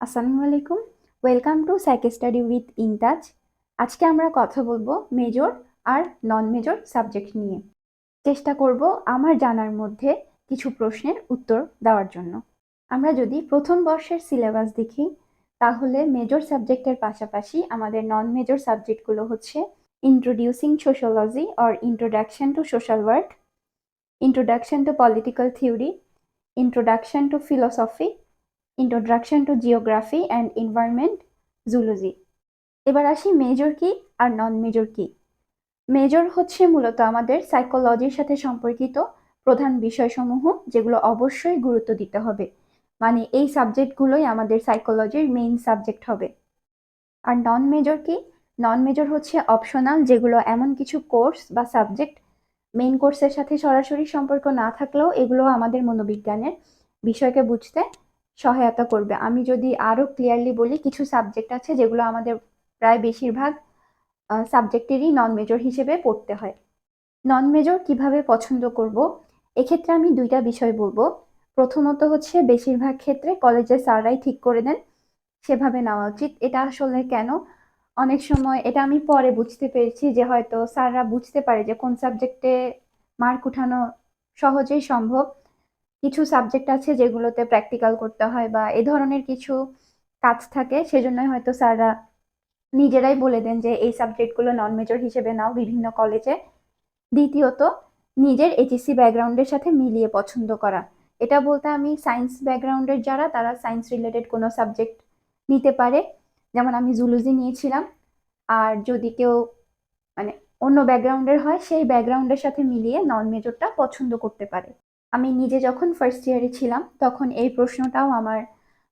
আসসালামু আলাইকুম welcome to psyche study with in touch আজকে আমরা কথা বলব মেজর আর নন মেজর সাবজেক্ট নিয়ে। চেষ্টা করব আমার জানার মধ্যে কিছু প্রশ্নের উত্তর দেওয়ার জন্য। আমরা যদি প্রথম বর্ষের সিলেবাস দেখি, তাহলে মেজর সাবজেক্টের পাশাপাশি আমাদের নন মেজর সাবজেক্টগুলো হচ্ছে introducing sociology or introduction to social work introduction to political theory introduction to philosophy introduction to geography and environment zoology এবার আসি মেজর কি আর নন মেজর কি? মেজর হচ্ছে মূলত আমাদের সাইকোলজির সাথে সম্পর্কিত প্রধান বিষয়সমূহ যেগুলো অবশ্যই গুরুত্ব দিতে হবে। মানে এই সাবজেক্টগুলোই আমাদের সাইকোলজির মেইন সাবজেক্ট হবে। আর নন মেজর কি? নন মেজর হচ্ছে অপশনাল যেগুলো এমন কিছু কোর্স বা সাবজেক্ট মেইন কোর্সের সাথে সরাসরি সম্পর্ক না থাকলেও এগুলো আমাদের মনোবিজ্ঞানের বিষয়কে বুঝতে সহায়তা করবে। আমি যদি আরও ক্লিয়ারলি বলি, কিছু সাবজেক্ট আছে যেগুলো আমাদের প্রায় বেশিরভাগ সাবজেক্টেরই নন মেজর হিসেবে পড়তে হয়। নন মেজর কীভাবে পছন্দ করব? এক্ষেত্রে আমি দুইটা বিষয় বলব। প্রথমত হচ্ছে, বেশিরভাগ ক্ষেত্রে কলেজের স্যাররাই ঠিক করে দেন, সেভাবে নেওয়া উচিত। এটা আসলে কেন? অনেক সময় এটা আমি পরে বুঝতে পেরেছি যে হয়তো স্যাররা বুঝতে পারে যে কোন সাবজেক্টে মার্ক উঠানো সহজেই সম্ভব। কিছু সাবজেক্ট আছে যেগুলোতে প্র্যাকটিক্যাল করতে হয় বা এ ধরনের কিছু কাজ থাকে, সেজন্যই হয়তো স্যাররা নিজেরাই বলে দেন যে এই সাবজেক্টগুলো নন মেজর হিসেবে নাও বিভিন্ন কলেজে দ্বিতীয়ত, নিজের এইচএসসি ব্যাকগ্রাউন্ডের সাথে মিলিয়ে পছন্দ করা। এটা বলতে আমি সায়েন্স ব্যাকগ্রাউন্ডের যারা, তারা সায়েন্স রিলেটেড কোনো সাবজেক্ট নিতে পারে। যেমন আমি জুলজি নিয়েছিলাম, আর যদি কেউ মানে অন্য ব্যাকগ্রাউন্ডের হয়, সেই ব্যাকগ্রাউন্ডের সাথে মিলিয়ে নন মেজরটা পছন্দ করতে পারে। আমি নিজে যখন ফার্স্ট ইয়ারে ছিলাম, তখন এই প্রশ্নটাও আমার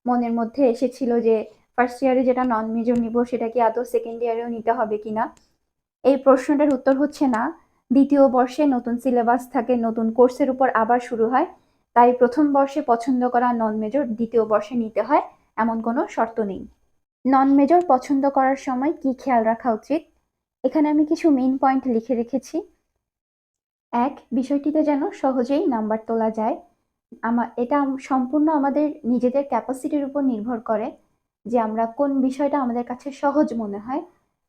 মনের মধ্যে এসেছিল যে ফার্স্ট ইয়ারে যেটা নন মেজর নিব, সেটা কি আদৌ সেকেন্ড ইয়ারেও নিতে হবে কি না? এই প্রশ্নটার উত্তর হচ্ছে না। দ্বিতীয় বর্ষে নতুন সিলেবাস থাকে, নতুন কোর্সের উপর আবার শুরু হয়। তাই প্রথম বর্ষে পছন্দ করা নন মেজর দ্বিতীয় বর্ষে নিতে হয়, এমন কোনো শর্ত নেই। নন মেজর পছন্দ করার সময় কি খেয়াল রাখা উচিত? এখানে আমি কিছু মেইন পয়েন্ট লিখে রেখেছি। এক, বিষয়টিতে যেন সহজেই নাম্বার তোলা যায়। আমা, এটা সম্পূর্ণ আমাদের নিজেদের ক্যাপাসিটির উপর নির্ভর করে যে আমরা কোন বিষয়টা আমাদের কাছে সহজ মনে হয়,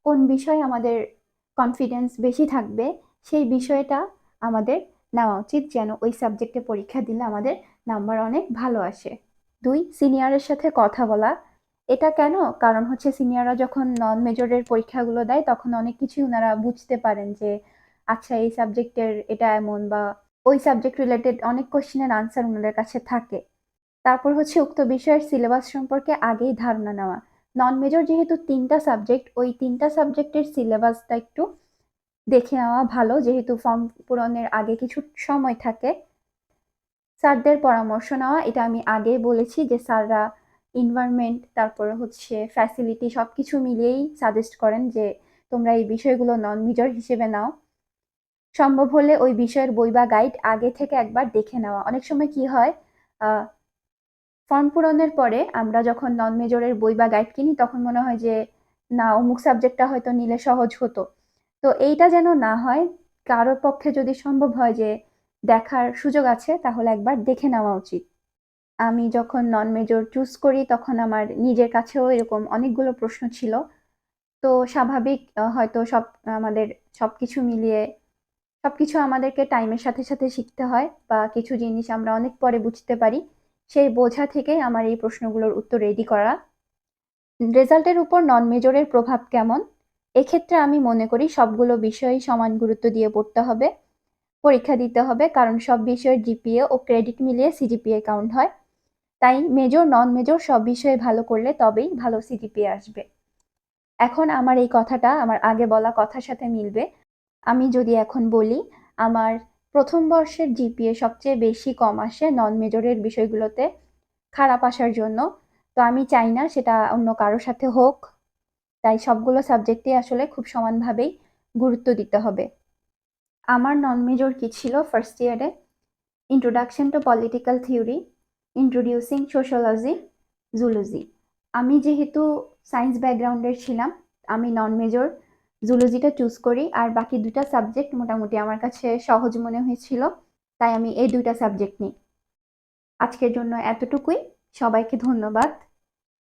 কোন বিষয়ে আমাদের কনফিডেন্স বেশি থাকবে, সেই বিষয়টা আমাদের নেওয়া উচিত যেন ওই সাবজেক্টে পরীক্ষা দিলে আমাদের নাম্বার অনেক ভালো আসে। দুই সিনিয়রের সাথে কথা বলা। এটা কেন? কারণ হচ্ছে সিনিয়ররা যখন নন মেজরের পরীক্ষাগুলো দেয়, তখন অনেক কিছুই ওনারা বুঝতে পারেন যে আচ্ছা এই সাবজেক্টের এটা এমন বা ওই সাবজেক্ট রিলেটেড অনেক কোশ্চেনের আনসার ওনাদের কাছে থাকে। তারপর হচ্ছে উক্ত বিষয়ের সিলেবাস সম্পর্কে আগেই ধারণা নেওয়া। নন মেজর যেহেতু তিনটা সাবজেক্ট ওই তিনটা সাবজেক্টের সিলেবাসটা একটু দেখে নেওয়া ভালো, যেহেতু ফর্ম পূরণের আগে কিছু সময় থাকে। স্যারদের পরামর্শ নেওয়া, এটা আমি আগেই বলেছি যে স্যাররা ইনভায়রনমেন্ট তারপরে হচ্ছে ফ্যাসিলিটি সব কিছু মিলিয়েই সাজেস্ট করেন যে তোমরা এই বিষয়গুলো নন মেজর হিসেবে নাও। সম্ভব হলে ওই বিষয়ের বই বা গাইড আগে থেকে একবার দেখে নেওয়া। অনেক সময় কি হয় ফর্ম পূরণের পরে আমরা যখন নন মেজরের বই বা গাইড কিনি, তখন মনে হয় যে, না, অমুক সাবজেক্টটা হয়তো নিলে সহজ হতো। তো এইটা যেন না হয়, কারোর পক্ষে যদি সম্ভব হয় যে, দেখার সুযোগ আছে, তাহলে একবার দেখে নেওয়া উচিত। আমি যখন নন মেজর চুজ করি, তখন আমার নিজের কাছেও এরকম অনেকগুলো প্রশ্ন ছিল। তো স্বাভাবিক হয়তো সব, আমাদের সব কিছু মিলিয়ে সব কিছু আমাদেরকে টাইমের সাথে সাথে শিখতে হয় বা কিছু জিনিস আমরা অনেক পরে বুঝতে পারি। সেই বোঝা থেকে আমার এই প্রশ্নগুলোর উত্তর রেডি করা। রেজাল্টের উপর নন মেজরের প্রভাব কেমন? এক্ষেত্রে আমি মনে করি সবগুলো বিষয়ই সমান গুরুত্ব দিয়ে পড়তে হবে, পরীক্ষা দিতে হবে, কারণ সব বিষয়ের জিপিএ ও ক্রেডিট মিলিয়ে সিজিপিএ কাউন্ট হয়। তাই মেজর নন মেজর সব বিষয়ে ভালো করলে তবেই ভালো সিজিপিএ আসবে। এখন আমার এই কথাটা, আমার আগে বলা কথার সাথে মিলবে। আমি যদি এখন বলি, আমার প্রথম বর্ষের জিপিএ সবচেয়ে বেশি কম আসে নন মেজরের বিষয়গুলোতে খারাপ আসার জন্য। তো আমি চাই না সেটা অন্য কারোর সাথে হোক। তাই সবগুলো সাবজেক্টে আসলে খুব সমানভাবেই গুরুত্ব দিতে হবে। আমার নন মেজর কী ছিল ফার্স্ট ইয়ারে introduction to political theory introducing sociology zoology আমি যেহেতু সায়েন্স ব্যাকগ্রাউন্ডের ছিলাম, আমি নন মেজর জুলজিটা চুজ করি, আর বাকি দুটা সাবজেক্ট মোটামুটি আমার কাছে সহজ মনে হয়েছিল, তাই আমি এই দুইটা সাবজেক্ট নিই। আজকের জন্য এতটুকুই, সবাইকে ধন্যবাদ।